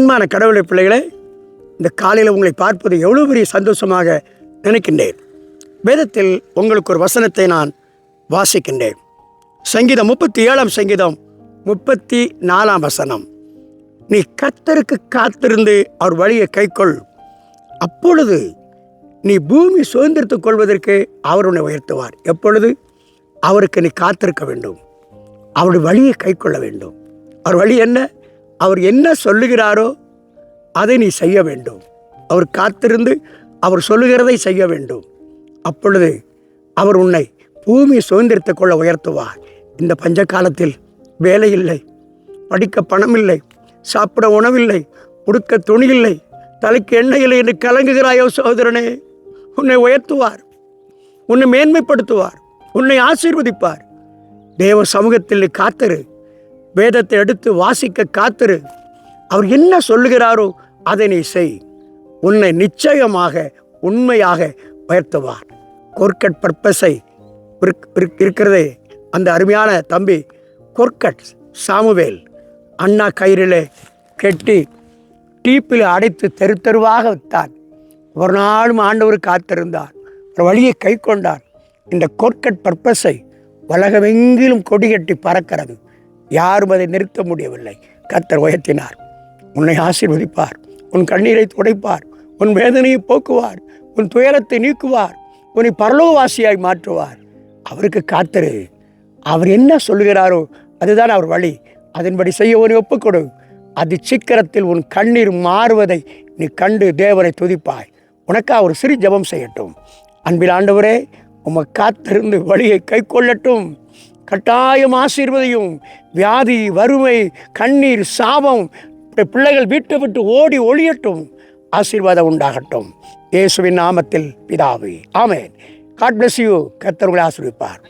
அன்பான கடவுளை பிள்ளைகளே இந்த காலையில் உங்களை பார்ப்பது எவ்வளோ பெரிய சந்தோஷமாக நினைக்கின்றேன். வேதத்தில் உங்களுக்கு ஒரு வசனத்தை நான் வாசிக்கின்றேன். சங்கீதம் முப்பத்தி ஏழாம் சங்கீதம் முப்பத்தி நாலாம் வசனம். நீ கத்தருக்கு காத்திருந்து அவர் வழியை கைக்கொள். அப்பொழுது நீ பூமி சுதந்திரத்துக் கொள்வதற்கு அவர் உன்னை உயர்த்துவார். எப்பொழுது? அவருக்கு நீ காத்திருக்க வேண்டும். அவருடைய வழியை கைக்கொள்ள வேண்டும். அவர் வழி என்ன? அவர் என்ன சொல்லுகிறாரோ அதை நீ செய்ய வேண்டும். அவர் காத்திருந்து அவர் சொல்லுகிறதை செய்ய வேண்டும். அப்பொழுது அவர் உன்னை பூமி சுதந்திரத்தை கொள்ள உயர்த்துவார். இந்த பஞ்ச காலத்தில் வேலை இல்லை படிக்க பணம் இல்லை சாப்பிட உணவில்லை உடுக்க துணி இல்லை தலைக்கு எண்ணெய் இல்லை என்று கலங்குகிறாயோ சகோதரனே உன்னை உயர்த்துவார். உன்னை மேன்மைப்படுத்துவார். உன்னை ஆசீர்வதிப்பார். தேவ சமூகத்தில் காத்திரு. வேதத்தை எடுத்து வாசிக்க காத்திரு. அவர் என்ன சொல்லுகிறாரோ அதை நீ செய். உன்னை நிச்சயமாக உண்மையாக உயர்த்துவார். கொர்க்கட் பர்பஸை இருக்கிறதே. அந்த அருமையான தம்பி கொர்க்கட் சாமுவேல் அண்ணா கயிறிலே கெட்டி டீப்பில் அடைத்து தெரு தெருவாக விட்டான். ஒரு நாளும் ஆண்டவர் காத்திருந்தார். ஒரு வழியை கை கொண்டார் இந்த கொர்க்கட் பர்பஸை உலகமெங்கிலும் கொடிகட்டி பறக்கிறது. யாரும் அதை நிறுத்த முடியவில்லை. கத்தர் உயர்த்தினார். உன்னை ஆசீர்வதிப்பார். உன் கண்ணீரை துடைப்பார். உன் வேதனையை போக்குவார். உன் துயரத்தை நீக்குவார். உன்னை பரலோவாசியாய் மாற்றுவார். அவருக்கு காத்திரு அவர் என்ன சொல்லுகிறாரோ அதுதான் அவர் வழி. அதன்படி செய்ய உன்னை ஒப்புக்கொடு. அது சீக்கிரத்தில் உன் கண்ணீர் மாறுவதை நீ கண்டு தேவனை துதிப்பாய். உனக்கா ஒரு சிறு ஜெபம் செய்யட்டும். அன்பில் ஆண்டவரே உம்மை காத்திருந்து வழியை கை கொள்ளட்டும் கட்டாயம் ஆசீர்வதையும். வியாதி வறுமை கண்ணீர் சாபம் பிள்ளைகள் வீட்டை விட்டு ஓடி ஒளியட்டும். ஆசீர்வாதம் உண்டாகட்டும். இயேசுவின் நாமத்தில் பிதாவே. ஆமேன். காட் பிளஸ் யூ கத்தர்களை ஆசிரியப்பார்